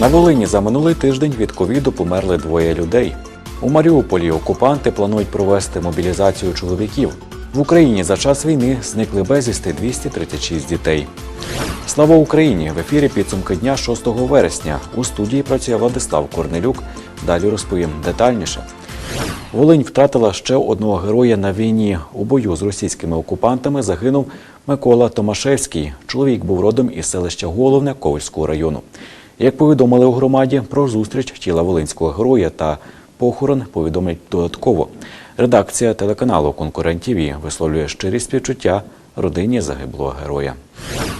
На Волині за минулий тиждень від ковіду померли двоє людей. У Маріуполі окупанти планують провести мобілізацію чоловіків. В Україні за час війни зникли безвісти 236 дітей. Слава Україні! В ефірі підсумки дня 6 вересня. У студії працює Владислав Корнелюк. Далі розповім детальніше. Волинь втратила ще одного героя на війні. У бою з російськими окупантами загинув Микола Томашевський. Чоловік був родом із селища Головне Ковальського району. Як повідомили у громаді, про зустріч тіла волинського героя та похорон повідомлять додатково. Редакція телеканалу Конкурент ТІВІ висловлює щирі співчуття родині загиблого героя.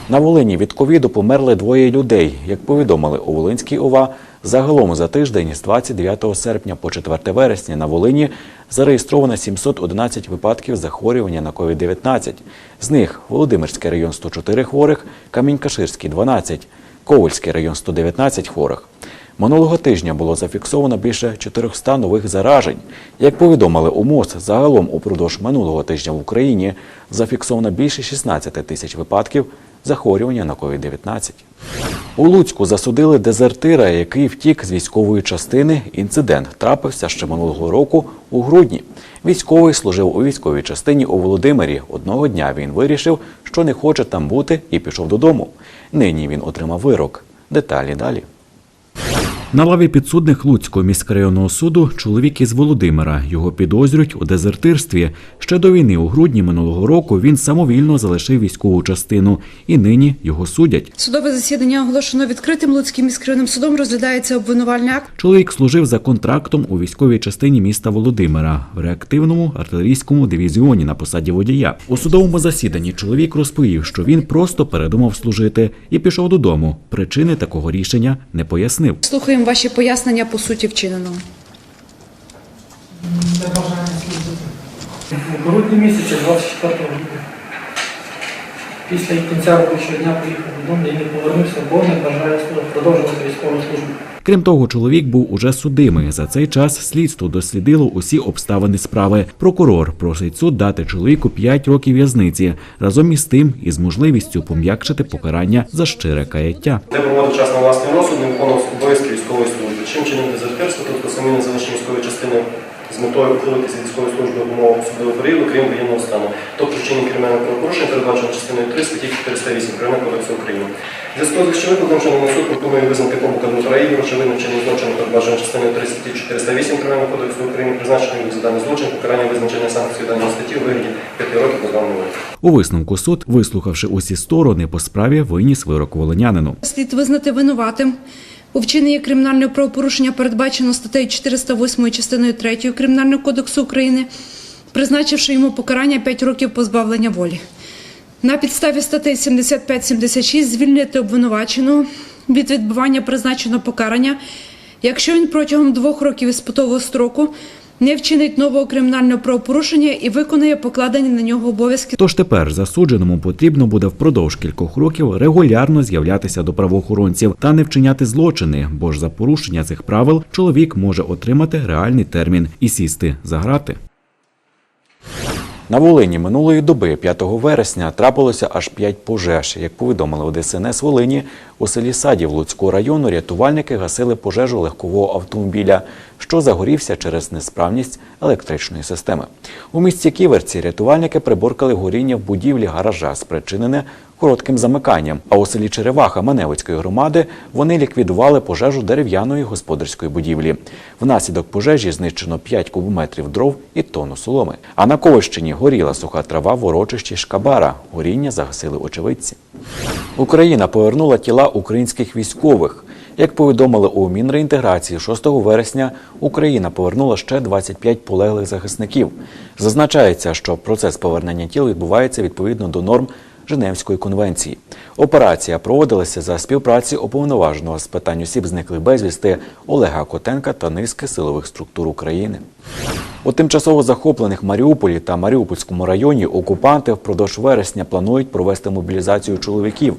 На Волині від ковіду померли двоє людей. Як повідомили у Волинській ОВА, загалом за тиждень з 29 серпня по 4 вересня на Волині зареєстровано 711 випадків захворювання на COVID-19. З них Володимирський район 104 хворих, Камінь-Каширський 12, Ковальський район 119 хворих. Минулого тижня було зафіксовано більше 400 нових заражень. Як повідомили у МОЗ, загалом упродовж минулого тижня в Україні зафіксовано більше 16 тисяч випадків захворювання на COVID-19. У Луцьку засудили дезертира, який втік з військової частини. Інцидент трапився ще минулого року у грудні. Військовий служив у військовій частині у Володимирі. Одного дня він вирішив, що не хоче там бути, і пішов додому. Нині він отримав вирок. Деталі далі. На лаві підсудних Луцького міськрайонного суду чоловік із Володимира. Його підозрюють у дезертирстві. Ще до війни у грудні минулого року він самовільно залишив військову частину, і нині його судять. Судове засідання оголошено відкритим Луцьким міськрайонним судом. Розглядається обвинувальний акт. Чоловік служив за контрактом у військовій частині міста Володимира в реактивному артилерійському дивізіоні на посаді водія. У судовому засіданні чоловік розповів, що він просто передумав служити і пішов додому. Причини такого рішення не пояснив. Слухаємо ваші пояснення по суті вчиненого. Для бажання служити. У грудні місяці 24 лютого. Після кінця робочого дня поїхав додому і не повернувся, бо не бажає продовжувати військову службу. Крім того, чоловік був уже судимий. За цей час слідство дослідило усі обставини справи. Прокурор просить суд дати чоловіку 5 років в'язниці разом із тим із можливістю пом'якшити покарання за щире каяття. де проводив час на власний розсуд, не виконував Чим чинив дезертирство, тобто самі не залишення військової частини з метою ухилитися військової служби в умовах судового періоду, крім воєнного стану. Тобто вчинення кримінального правопорушення передбачено частиною 3 статті 408 Кримінального кодексу України. В зв'язку з що викладом, що на суд пропонує визнати Кобука Дмитра Ігоря, очевидно вчинення злочину передбачено частиною 3 статті 408 Кримінального кодексу України, призначеним за даний злочин, покарання визначення санкцій даної статті у вигляді 5 років позбавлення волі. У висновку суд, вислухавши усі сторони по справі, виніс вирок волинянину. Слід визнати винуватим. У вчиненні кримінального правопорушення передбачено статтею 408 частиною 3 Кримінального кодексу України, призначивши йому покарання 5 років позбавлення волі. На підставі статей 75-76 звільнити обвинуваченого від відбування призначеного покарання, якщо він протягом двох років іспитового строку не вчинить нового кримінального правопорушення і виконає покладені на нього обов'язки Тож тепер засудженому потрібно буде впродовж кількох років регулярно з'являтися до правоохоронців та не вчиняти злочини, бо ж за порушення цих правил чоловік може отримати реальний термін і сісти за грати. На Волині минулої доби, 5 вересня, трапилося аж 5 пожеж. Як повідомили у ДСНС Волині, у селі Садів Луцького району рятувальники гасили пожежу легкового автомобіля, що загорівся через несправність електричної системи. У місті Ківерці рятувальники приборкали горіння в будівлі гаража, спричинене коротким замиканням. А у селі Череваха Маневицької громади вони ліквідували пожежу дерев'яної господарської будівлі. Внаслідок пожежі знищено 5 кубометрів дров і тонну соломи. А на Ковищині горіла суха трава в урочищі Шкабара. Горіння загасили очевидці. Україна повернула тіла українських військових. Як повідомили у Мінреінтеграції 6 вересня, Україна повернула ще 25 полеглих захисників. Зазначається, що процес повернення тіл відбувається відповідно до норм Женевської конвенції. Операція проводилася за співпраці уповноваженого з питань осіб зниклих безвісти Олега Котенка та низки силових структур України. У тимчасово захоплених Маріуполі та Маріупольському районі окупанти впродовж вересня планують провести мобілізацію чоловіків.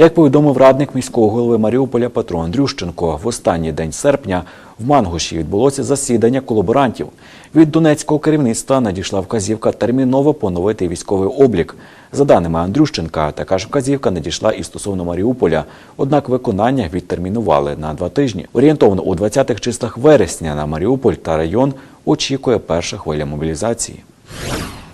Як повідомив радник міського голови Маріуполя Петро Андрющенко, в останній день серпня в Мангуші відбулося засідання колаборантів. Від донецького керівництва надійшла вказівка терміново поновити військовий облік. За даними Андрющенка, така ж вказівка надійшла і стосовно Маріуполя. Однак виконання відтермінували на два тижні. Орієнтовно у 20-х числах вересня на Маріуполь та район очікує перша хвиля мобілізації.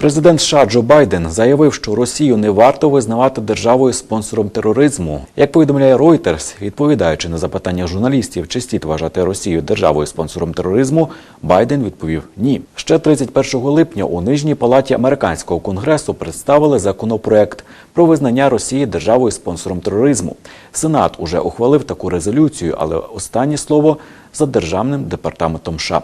Президент США Джо Байден заявив, що Росію не варто визнавати державою спонсором тероризму. Як повідомляє Reuters, відповідаючи на запитання журналістів, чи слід вважати Росію державою спонсором тероризму, Байден відповів ні. Ще 31 липня у нижній палаті американського конгресу представили законопроект про визнання Росії державою спонсором тероризму. Сенат уже ухвалив таку резолюцію, але останнє слово за державним департаментом США.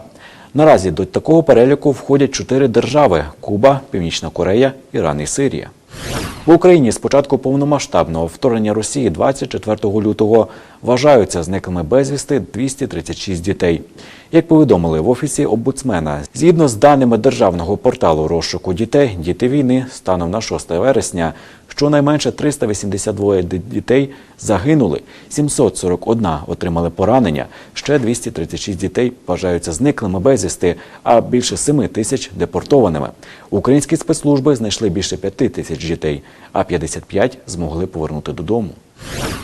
Наразі до такого переліку входять чотири держави: Куба, Північна Корея, Іран і Сирія. В Україні з початку повномасштабного вторгнення Росії 24 лютого вважаються зниклими безвісти 236 дітей. Як повідомили в офісі омбудсмена, згідно з даними державного порталу розшуку дітей, діти війни станом на 6 вересня щонайменше 382 дітей загинули, 741 отримали поранення, ще 236 дітей вважаються зниклими безвісти, а більше 7 тисяч депортованими. Українські спецслужби знайшли більше 5 тисяч дітей, а 55 змогли повернути додому.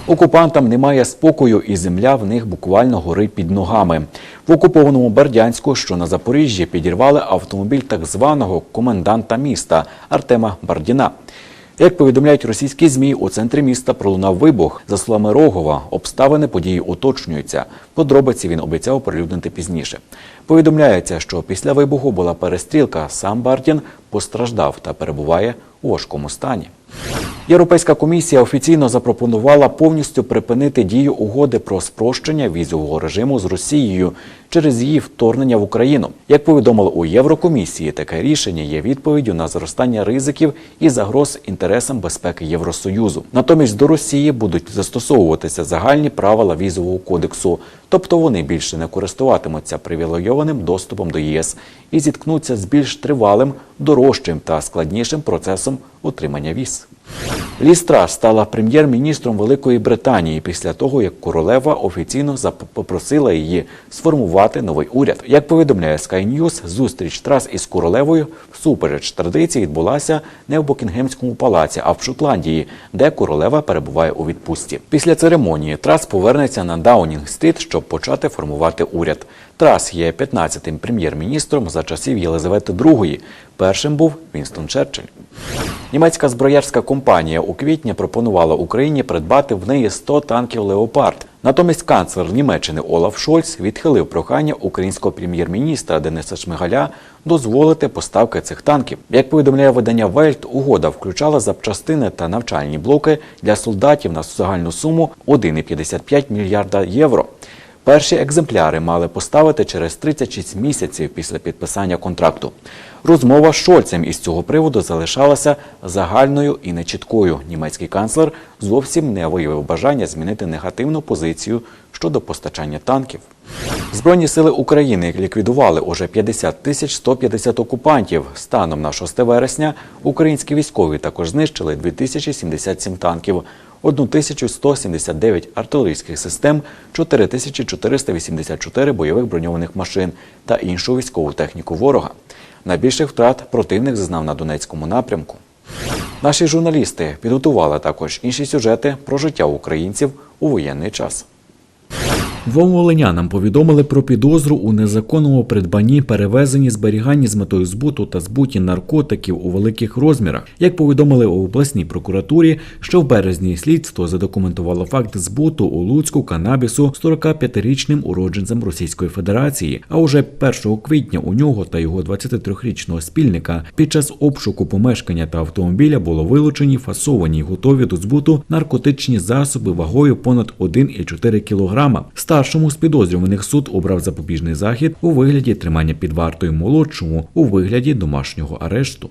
Окупантам немає спокою, і земля в них буквально горить під ногами. В окупованому Бердянську, що на Запоріжжі, підірвали автомобіль так званого коменданта міста Артема Бардіна. Як повідомляють російські змі, у центрі міста пролунав вибух. За словами Рогова, обставини події уточнюються. Подробиці він обіцяв оприлюднити пізніше. Повідомляється, що після вибуху була перестрілка. Сам Бардін постраждав та перебуває у важкому стані. Європейська комісія офіційно запропонувала повністю припинити дію угоди про спрощення візового режиму з Росією через її вторгнення в Україну. Як повідомили у Єврокомісії, таке рішення є відповіддю на зростання ризиків і загроз інтересам безпеки Євросоюзу. Натомість до Росії будуть застосовуватися загальні правила візового кодексу, тобто вони більше не користуватимуться привілейованим доступом до ЄС і зіткнуться з більш тривалим, дорожчим та складнішим процесом отримання віз. Лістра стала прем'єр-міністром Великої Британії після того, як королева офіційно попросила її сформувати новий уряд. Як повідомляє Sky News, зустріч Трас із королевою всупереч традиції відбулася не в Букінгемському палаці, а в Шотландії, де королева перебуває у відпустці. Після церемонії Трас повернеться на Даунінг-стріт, щоб почати формувати уряд. Трас є 15-тим прем'єр-міністром за часів Єлизавети II. Першим був Вінстон Черчилль. Німецька зброярська компанія у квітні пропонувала Україні придбати в неї 100 танків Леопард. Натомість канцлер Німеччини Олаф Шольц відхилив прохання українського прем'єр-міністра Дениса Шмигаля дозволити поставки цих танків. Як повідомляє видання Вельт, угода включала запчастини та навчальні блоки для солдатів на загальну суму 1,55 мільярда євро. Перші екземпляри мали поставити через 36 місяців після підписання контракту. Розмова з Шольцем із цього приводу залишалася загальною і нечіткою. Німецький канцлер зовсім не виявив бажання змінити негативну позицію щодо постачання танків. Збройні сили України ліквідували уже 50 тисяч 150 окупантів. Станом на 6 вересня українські військові також знищили 2077 танків, 1179 артилерійських систем, 4484 бойових броньованих машин та іншу військову техніку ворога. Найбільших втрат противник зазнав на Донецькому напрямку. Наші журналісти підготували також інші сюжети про життя українців у воєнний час. Двом волинянам повідомили про підозру у незаконному придбанні, перевезенні, зберіганні з метою збуту та збуті наркотиків у великих розмірах. Як повідомили у обласній прокуратурі, що в березні слідство задокументувало факт збуту у Луцьку канабісу 45-річним уродженцем Російської Федерації. А уже 1 квітня у нього та його 23-річного спільника під час обшуку помешкання та автомобіля було вилучені фасовані й готові до збуту наркотичні засоби вагою понад 1,4 кілограма. Старшому з підозрюваних суд обрав запобіжний захід у вигляді тримання під вартою молодшому у вигляді домашнього арешту.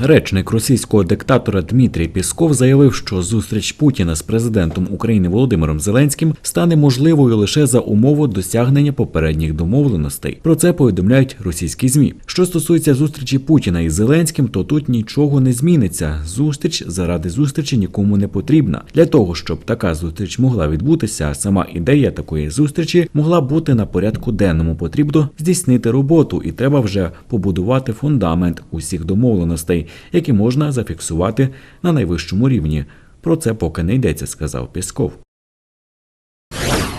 Речник російського диктатора Дмитрій Пісков заявив, що зустріч Путіна з президентом України Володимиром Зеленським стане можливою лише за умови досягнення попередніх домовленостей. Про це повідомляють російські змі. Що стосується зустрічі Путіна із Зеленським, то тут нічого не зміниться. Зустріч заради зустрічі нікому не потрібна. Для того щоб така зустріч могла відбутися, сама ідея такої зустрічі могла бути на порядку денному. Потрібно здійснити роботу, і треба вже побудувати фундамент усіх домовленостей, які можна зафіксувати на найвищому рівні. Про це поки не йдеться, сказав Пісков.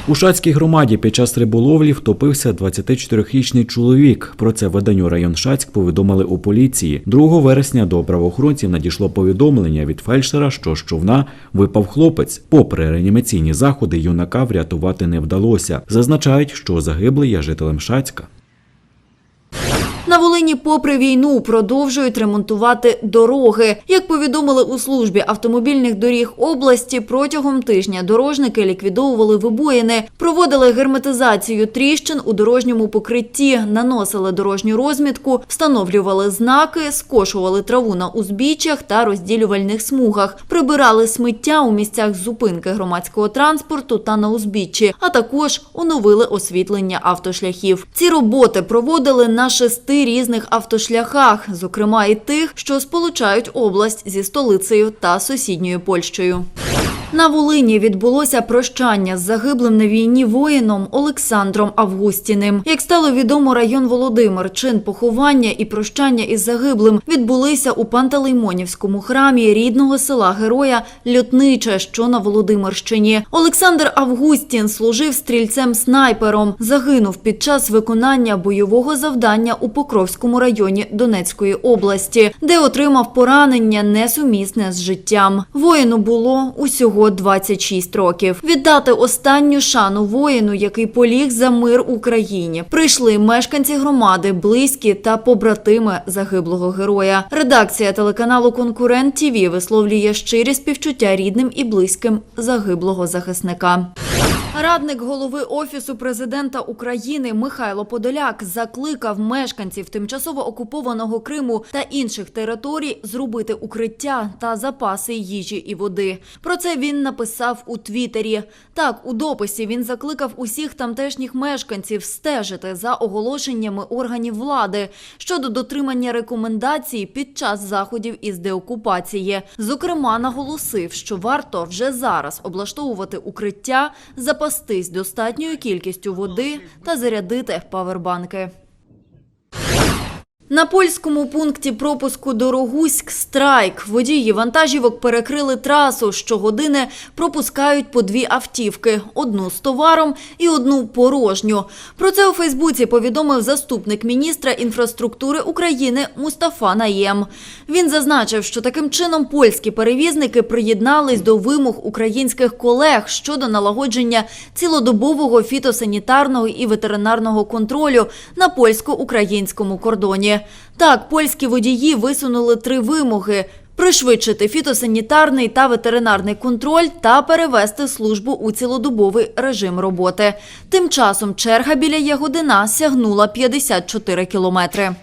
У Шацькій громаді під час риболовлі втопився 24-річний чоловік. Про це виданню район Шацьк повідомили у поліції. 2 вересня до правоохоронців надійшло повідомлення від фельдшера, що з човна випав хлопець. Попри реанімаційні заходи, юнака врятувати не вдалося. Зазначають, що загиблий є жителем Шацька. На Волині, попри війну, продовжують ремонтувати дороги. Як повідомили у службі автомобільних доріг області, протягом тижня дорожники ліквідовували вибоїни, проводили герметизацію тріщин у дорожньому покритті, наносили дорожню розмітку, встановлювали знаки, скошували траву на узбіччях та розділювальних смугах, прибирали сміття у місцях зупинки громадського транспорту та на узбіччі, а також оновили освітлення автошляхів. Ці роботи проводили на шести різних автошляхах, зокрема і тих, що сполучають область зі столицею та сусідньою Польщею. На Волині відбулося прощання з загиблим на війні воїном Олександром Августіним. Як стало відомо, район Володимир, чин поховання і прощання із загиблим відбулися у Пантелеймонівському храмі рідного села Героя Лютниче, що на Володимирщині. Олександр Августін служив стрільцем-снайпером. Загинув під час виконання бойового завдання у Покровському районі Донецької області, де отримав поранення несумісне з життям. Воїну було усього 26 років. Віддати останню шану воїну, який поліг за мир Україні. Прийшли мешканці громади, близькі та побратими загиблого героя. Редакція телеканалу Конкурент ТІВІ висловлює щирі співчуття рідним і близьким загиблого захисника. Радник голови офісу президента України Михайло Подоляк закликав мешканців тимчасово окупованого Криму та інших територій зробити укриття та запаси їжі і води. Про це він написав у Твіттері. Так, у дописі він закликав усіх тамтешніх мешканців стежити за оголошеннями органів влади щодо дотримання рекомендацій під час заходів із деокупації. Зокрема, наголосив, що варто вже зараз облаштовувати укриття, запастись достатньою кількістю води та зарядити павербанки. На польському пункті пропуску Дорогуськ страйк. Водії вантажівок перекрили трасу. Щогодини пропускають по дві автівки: одну з товаром і одну порожню. Про це у Фейсбуці повідомив заступник міністра інфраструктури України Мустафа Наєм. Він зазначив, що таким чином польські перевізники приєднались до вимог українських колег щодо налагодження цілодобового фітосанітарного і ветеринарного контролю на польсько-українському кордоні. Так, польські водії висунули три вимоги. Пришвидшити фітосанітарний та ветеринарний контроль та перевести службу у цілодобовий режим роботи. Тим часом черга біля Ягодина сягнула 54 кілометри.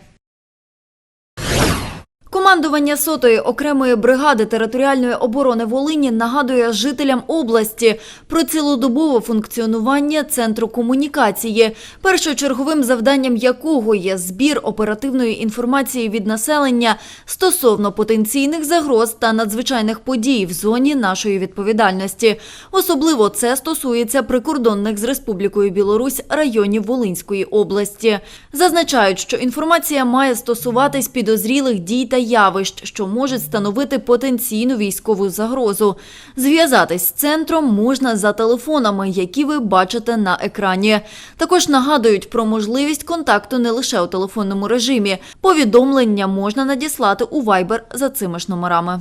Командування сотої окремої бригади територіальної оборони Волині нагадує жителям області про цілодобове функціонування центру комунікації, першочерговим завданням якого є збір оперативної інформації від населення стосовно потенційних загроз та надзвичайних подій в зоні нашої відповідальності. Особливо це стосується прикордонних з Республікою Білорусь районів Волинської області. Зазначають, що інформація має стосуватись підозрілих дій та явищ, що можуть становити потенційну військову загрозу. Зв'язатись з центром можна за телефонами, які ви бачите на екрані. Також нагадують про можливість контакту не лише у телефонному режимі. Повідомлення можна надіслати у Viber за цими ж номерами.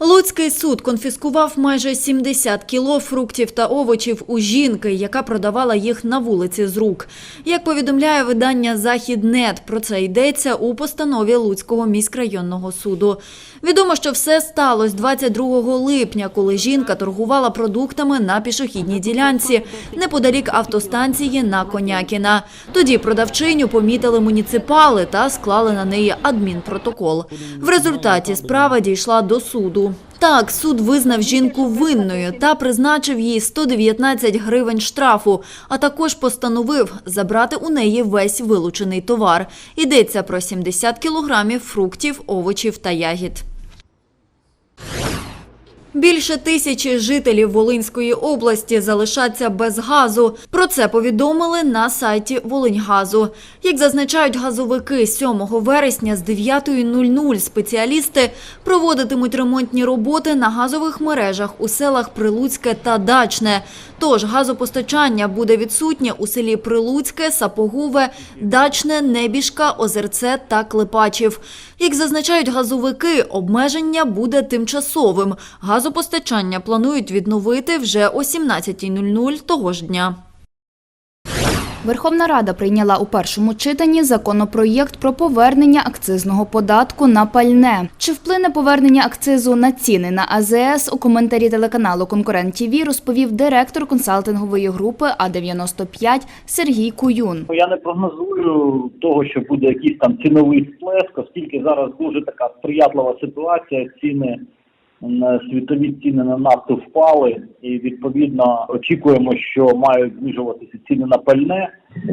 Луцький суд конфіскував майже 70 кіло фруктів та овочів у жінки, яка продавала їх на вулиці з рук. Як повідомляє видання «Західнет», про це йдеться у постанові Луцького міськрайонного суду. Відомо, що все сталося 22 липня, коли жінка торгувала продуктами на пішохідній ділянці неподалік автостанції на Конякіна. Тоді продавчиню помітили муніципали та склали на неї адмінпротокол. В результаті справа дійшла до суду. Так, суд визнав жінку винною та призначив їй 119 гривень штрафу, а також постановив забрати у неї весь вилучений товар. Йдеться про 70 кілограмів фруктів, овочів та ягід. Більше тисячі жителів Волинської області залишаться без газу. Про це повідомили на сайті Волиньгазу. Як зазначають газовики, 7 вересня з 9.00 спеціалісти проводитимуть ремонтні роботи на газових мережах у селах Прилуцьке та Дачне. Тож газопостачання буде відсутнє у селі Прилуцьке, Сапогове, Дачне, Небіжка, Озерце та Клепачів. Як зазначають газовики, обмеження буде тимчасовим. Газопостачання планують відновити вже о 17.00 того ж дня. Верховна Рада прийняла у першому читанні законопроєкт про повернення акцизного податку на пальне. Чи вплине повернення акцизу на ціни на АЗС у коментарі телеканалу Конкурент ТІВІ розповів директор консалтингової групи А95 Сергій Куюн. Я не прогнозую того, що буде якийсь там ціновий сплеск, оскільки зараз дуже така сприятлива ситуація. Ціни світові ціни на нафту впали, і відповідно очікуємо, що мають знижуватися ціни на пальне.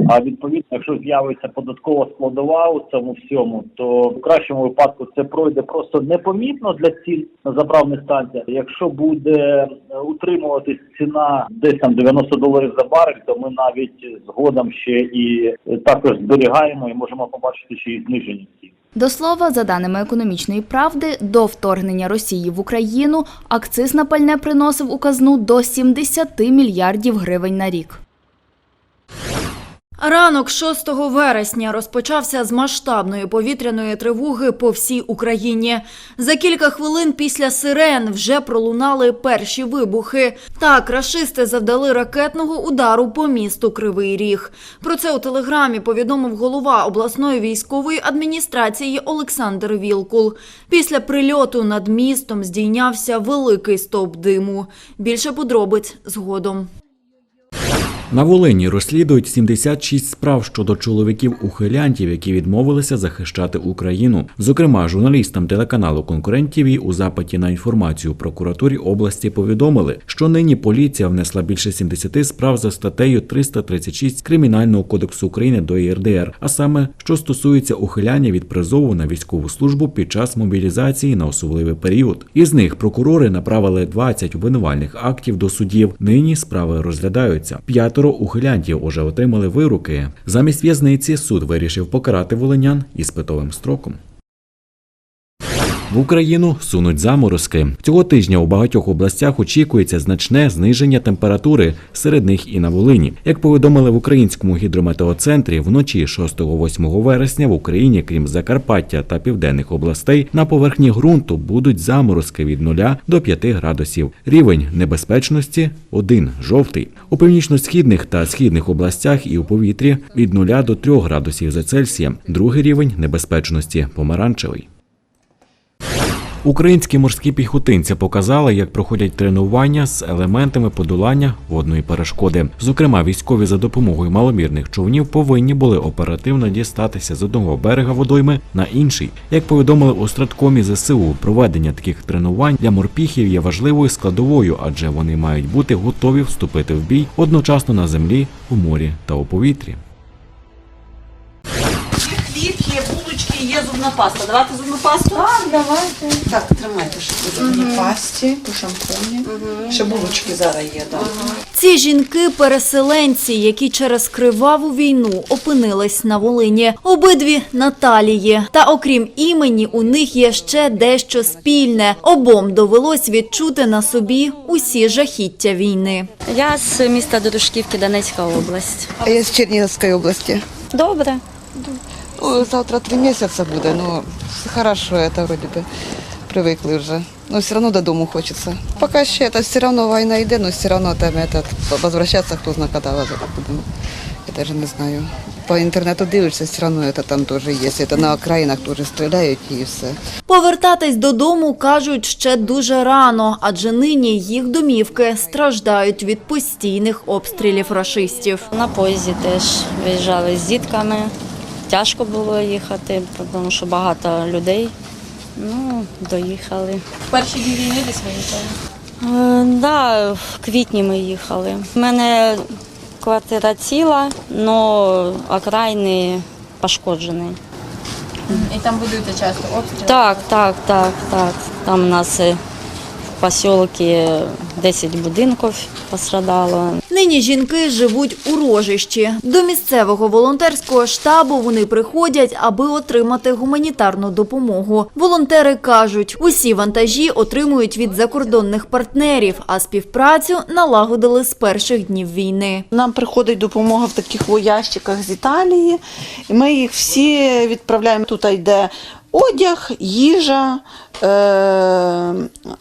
А відповідно, якщо з'явиться податкова складова у цьому всьому, то в кращому випадку це пройде просто непомітно для цін на заправних станціях. Якщо буде е, утримуватись ціна десь там 90 доларів за барель, то ми навіть згодом ще і е, також зберігаємо і можемо побачити ще і зниження цін. До слова, за даними економічної правди, до вторгнення Росії в Україну акциз на пальне приносив у казну до 70 мільярдів гривень на рік. Ранок 6 вересня розпочався з масштабної повітряної тривоги по всій Україні. За кілька хвилин після сирен вже пролунали перші вибухи. Так, рашисти завдали ракетного удару по місту Кривий Ріг. Про це у телеграмі повідомив голова обласної військової адміністрації Олександр Вілкул. Після прильоту над містом здійнявся великий стовп диму. Більше подробиць згодом. На Волині розслідують 76 справ щодо чоловіків-ухилянтів, які відмовилися захищати Україну. Зокрема, журналістам телеканалу Конкурент ТІВІ у запиті на інформацію прокуратурі області повідомили, що нині поліція внесла більше 70 справ за статтею 336 Кримінального кодексу України до ЄРДР, а саме що стосується ухиляння від призову на військову службу під час мобілізації на особливий період. Із них прокурори направили 20 обвинувальних актів до судів. Нині справи розглядаються. П'ятеро ухилянтів уже отримали вироки. Замість в'язниці суд вирішив покарати волинян іспитовим строком. В Україну сунуть заморозки. Цього тижня у багатьох областях очікується значне зниження температури, серед них і на Волині. Як повідомили в українському гідрометеоцентрі, вночі 6-8 вересня в Україні, крім Закарпаття та південних областей, на поверхні ґрунту будуть заморозки від 0 до 5 градусів. Рівень небезпечності 1 – жовтий. У північно-східних та східних областях і у повітрі від 0 до 3 градусів за Цельсієм. Другий рівень небезпечності помаранчевий. Українські морські піхотинці показали, як проходять тренування з елементами подолання водної перешкоди. Зокрема, військові за допомогою маломірних човнів повинні були оперативно дістатися з одного берега водойми на інший. Як повідомили у Страткомі ЗСУ, проведення таких тренувань для морпіхів є важливою складовою, адже вони мають бути готові вступити в бій одночасно на землі, у морі та у повітрі. Зубна паста. Давати зубну пасту? Так, давайте. Так, тримайте, що по зубній пасті, по шампуні. Ще булочки зараз є, так. Ці жінки переселенці, які через криваву війну опинились на Волині. Обидві Наталії. Та окрім імені, у них є ще дещо спільне. Обом довелось відчути на собі усі жахіття війни. Я з міста Дорожківки, Донецька область. А я з Чернігівської області. Добре. Ну, завтра три місяці буде, ну, все хорошо, це вроді би привикли вже. но все равно додому хочеться. Поки ще це все одно війна йде, но все одно там этот, возвращаться хто знає коли будемо. Я навіть не знаю. По інтернету дивишся, все одно це там теж є. Це на окраїнах теж стріляють і все. Повертатись додому кажуть ще дуже рано, адже нині їх домівки страждають від постійних обстрілів рашистів. На поїзді теж виїжджали з дітками. Тяжко було їхати, тому що багато людей. Ну, доїхали. Перші дні війни десь виїжджали. Е, да, в квітні ми їхали. У мене квартира ціла, але окраїни пошкоджені. І там будуєте часто обстріли? Так, так, так, так. Там у нас е, в поселці 10 будинків пострадало. Нині жінки живуть у рожищі. До місцевого волонтерського штабу вони приходять, аби отримати гуманітарну допомогу. Волонтери кажуть, усі вантажі отримують від закордонних партнерів, а співпрацю налагодили з перших днів війни. Нам приходить допомога в таких о ящиках з Італії, і ми їх всі відправляємо. Тут йде одяг, їжа, е-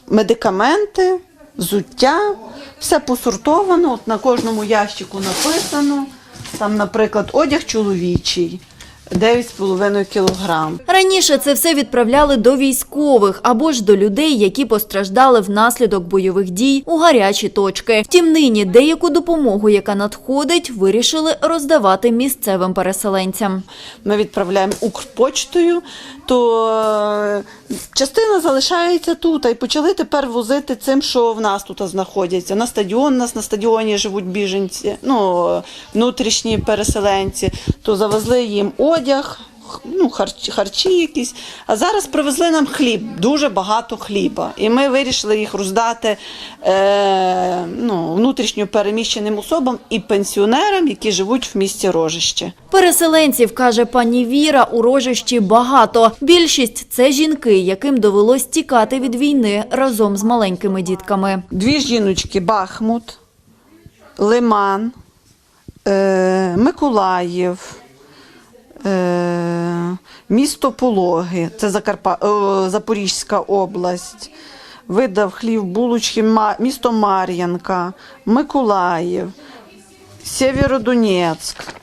медикаменти, взуття, все посортовано. От на кожному ящику написано. Там, наприклад, одяг чоловічий 9,5 кілограм. Раніше це все відправляли до військових або ж до людей, які постраждали внаслідок бойових дій у гарячі точки. Втім, нині деяку допомогу, яка надходить, вирішили роздавати місцевим переселенцям. Ми відправляємо Укрпочтою, то е, частина залишається тут. І почали тепер возити цим, що в нас тут знаходяться. На стадіон у нас на стадіоні живуть біженці, ну внутрішні переселенці, то завезли їм одяг. Ну, харчі, харчі якісь. А зараз привезли нам хліб, дуже багато хліба. І ми вирішили їх роздати е, ну, внутрішньо переміщеним особам і пенсіонерам, які живуть в місті Рожище. Переселенців, каже пані Віра, у рожищі багато. Більшість це жінки, яким довелось тікати від війни разом з маленькими дітками. Дві жіночки Бахмут, Лиман, е, Миколаїв, місто Пологи, це Закарпа, е, Запорізька область. Видав хлів булочки місто Мар'янка, Миколаїв, Сєвєродонецьк.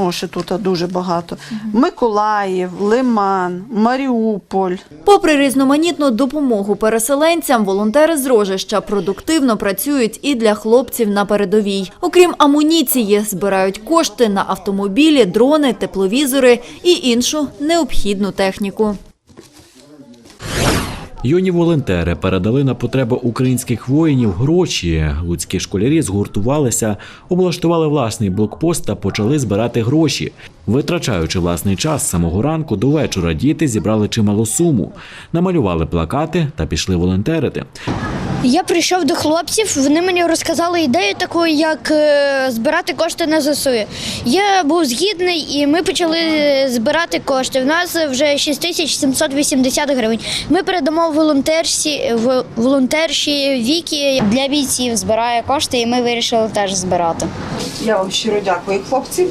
О, ще тут дуже багато. Миколаїв, Лиман, Маріуполь. Попри різноманітну допомогу переселенцям, волонтери з Рожища продуктивно працюють і для хлопців на передовій. Окрім амуніції, збирають кошти на автомобілі, дрони, тепловізори і іншу необхідну техніку. Юні волонтери передали на потреби українських воїнів гроші. Луцькі школярі згуртувалися, облаштували власний блокпост та почали збирати гроші. Витрачаючи власний час з самого ранку до вечора, діти зібрали чималу суму, намалювали плакати та пішли волонтерити. Я прийшов до хлопців, вони мені розказали ідею таку, як е, збирати кошти на ЗСУ. Я був згідний і ми почали збирати кошти. У нас вже 6780 гривень. Ми передамо волонтерші, в- волонтерші Вікі для бійців збирає кошти, і ми вирішили теж збирати. Я вам щиро дякую, хлопці.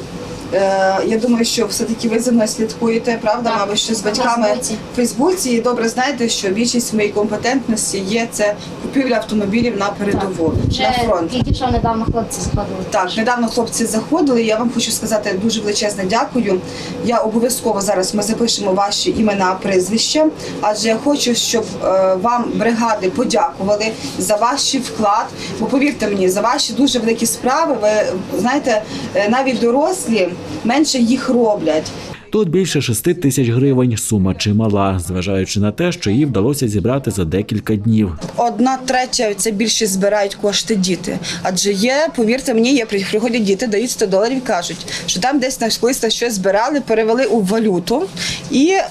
Е, я думаю, що все-таки ви за мною слідкуєте, правда, мабуть, що з батьками в Фейсбуці і добре знаєте, що більшість моєї компетентності є це купівля автомобілів на передову, на фронт. Тільки що недавно хлопці сходили. Так, недавно хлопці заходили. Я вам хочу сказати дуже величезне дякую. Я обов'язково зараз ми запишемо ваші імена, прізвища, адже я хочу, щоб е, вам бригади подякували за ваш вклад. Бо повірте мені, за ваші дуже великі справи. Ви знаєте, е, навіть дорослі менше їх роблять. Тут більше 6 тисяч гривень. Сума чимала, зважаючи на те, що її вдалося зібрати за декілька днів. Одна третя це більше збирають кошти діти. Адже є, повірте мені, є приходять діти, дають 100 доларів, кажуть, що там десь на колись щось збирали, перевели у валюту і е,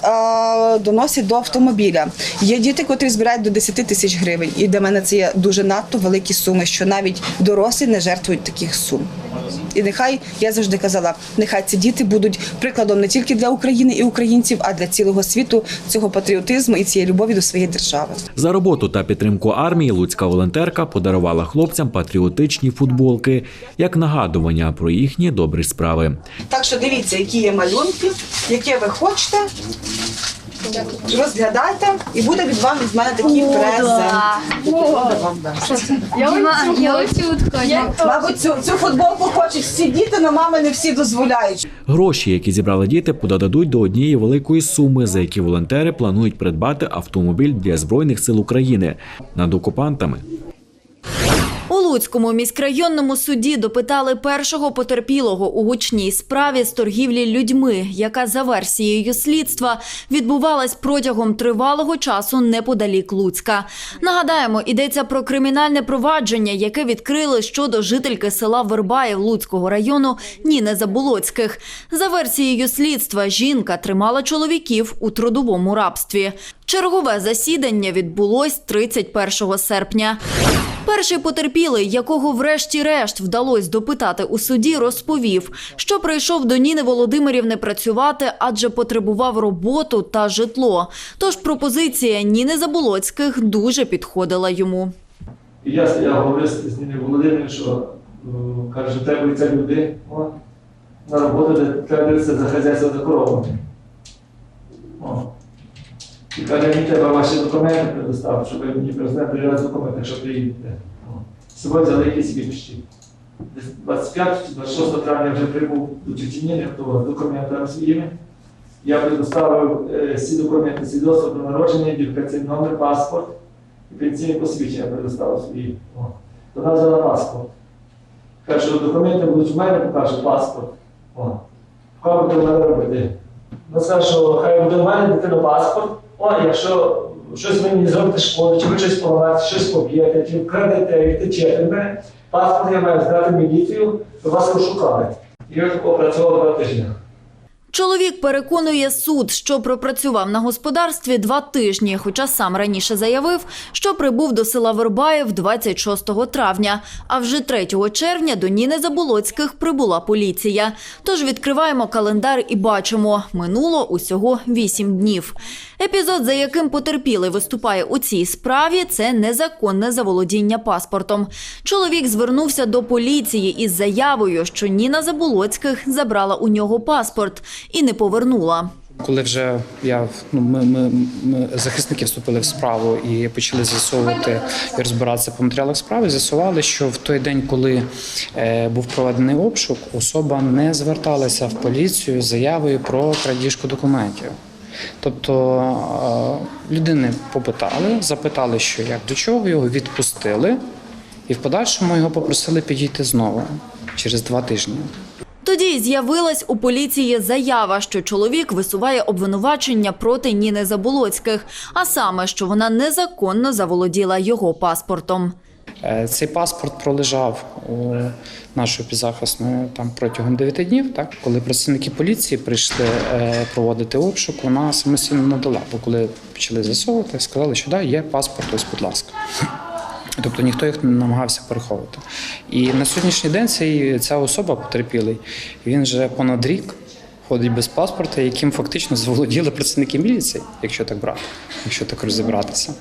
доносять до автомобіля. Є діти, котрі збирають до 10 тисяч гривень. І для мене це є дуже надто великі суми, що навіть дорослі не жертвують таких сум. І нехай я завжди казала, нехай ці діти будуть прикладом не тільки для України і українців, а для цілого світу цього патріотизму і цієї любові до своєї держави. За роботу та підтримку армії луцька волонтерка подарувала хлопцям патріотичні футболки як нагадування про їхні добрі справи. Так що дивіться, які є малюнки, яке ви хочете. Розглядайте і буде від вам від мене такий презент. Мабуть, цю, цю футболку хочуть всі діти, але мами не всі дозволяють. Гроші, які зібрали діти, подадуть до однієї великої суми, за які волонтери планують придбати автомобіль для збройних сил України над окупантами. Луцькому міськрайонному суді допитали першого потерпілого у гучній справі з торгівлі людьми, яка за версією слідства відбувалась протягом тривалого часу неподалік Луцька. Нагадаємо, йдеться про кримінальне провадження, яке відкрили щодо жительки села Вербаїв Луцького району Ніни Заболоцьких. За версією слідства, жінка тримала чоловіків у трудовому рабстві. Чергове засідання відбулось 31 серпня. Перший потерпілий, якого врешті-решт вдалося допитати у суді, розповів, що прийшов до Ніни Володимирівни працювати, адже потребував роботу та житло. Тож пропозиція Ніни Заболоцьких дуже підходила йому. І я, я говорив з Ніною Володимирівною, що е, каже, треба це люди на роботу, треба дивитися за хазяйство за коровами. І каже, треба ваші документи предоставити, щоб ви мені президент перевіряти документи, якщо приїдете. Сьогодні взяли якісь вірші. 25 чи 26 травня вже прибув до Тютініни, то документами своїми. Я предоставив е, всі документи, свідоцтво про народження, ідентифікаційний номер, паспорт і пенсійне посвідчення предоставив. О. Вона взяла паспорт. Каже, що документи будуть в мене, покаже паспорт. Хай буде в мене робити. Вона скаже, що хай буде в мене дитина паспорт. О, якщо щось мені зробите шкоду, чи ви щось поламаєте, щось поб'єте, чи вкрадете, і втечете мене, паспорт я маю здати міліцію, то вас розшукали. І я тако працював два тижні. Чоловік переконує суд, що пропрацював на господарстві два тижні, хоча сам раніше заявив, що прибув до села Вербаїв 26 травня. А вже 3 червня до Ніни Заболоцьких прибула поліція. Тож відкриваємо календар і бачимо, минуло усього 8 днів. Епізод, за яким потерпілий виступає у цій справі, це незаконне заволодіння паспортом. Чоловік звернувся до поліції із заявою, що Ніна Заболоцьких забрала у нього паспорт і не повернула. Коли вже я ну ми, ми, ми захисники вступили в справу і почали з'ясовувати і розбиратися по матеріалах справи, з'ясували, що в той день, коли е, був проведений обшук, особа не зверталася в поліцію з заявою про крадіжку документів. Тобто е, людини попитали, запитали, що як до чого його відпустили, і в подальшому його попросили підійти знову через два тижні. Тоді з'явилась у поліції заява, що чоловік висуває обвинувачення проти Ніни Заболоцьких, а саме, що вона незаконно заволоділа його паспортом. Е, Цей паспорт пролежав у нашої підзахисної там протягом 9 днів. Так, коли працівники поліції прийшли е, проводити обшук, вона самостійно надала. Бо коли почали з'ясовувати, сказали, що да, є паспорт, ось, будь ласка. Тобто ніхто їх не намагався переховувати. І на сьогоднішній день цей, ця особа потерпілий, він вже понад рік ходить без паспорта, яким фактично заволоділи працівники міліції, якщо так брати, якщо так розібратися.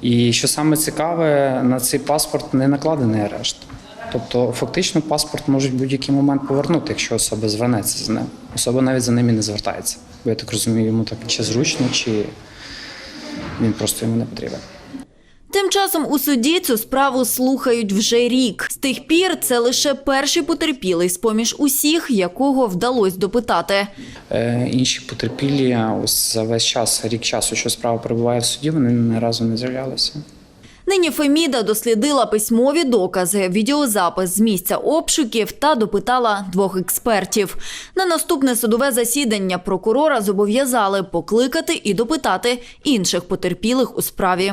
І що саме цікаве, на цей паспорт не накладений арешт. Тобто, фактично, паспорт можуть в будь-який момент повернути, якщо особа звернеться з ним. Особа навіть за ним і не звертається. Бо я так розумію, йому так чи зручно, чи він просто йому не потрібен. Тим часом у суді цю справу слухають вже рік. З тих пір це лише перший потерпілий з поміж усіх, якого вдалося допитати. Е, інші потерпілі ось за весь час, рік часу, що справа перебуває в суді, вони ні разу не з'являлися. Нині Феміда дослідила письмові докази, відеозапис з місця обшуків та допитала двох експертів. На наступне судове засідання прокурора зобов'язали покликати і допитати інших потерпілих у справі.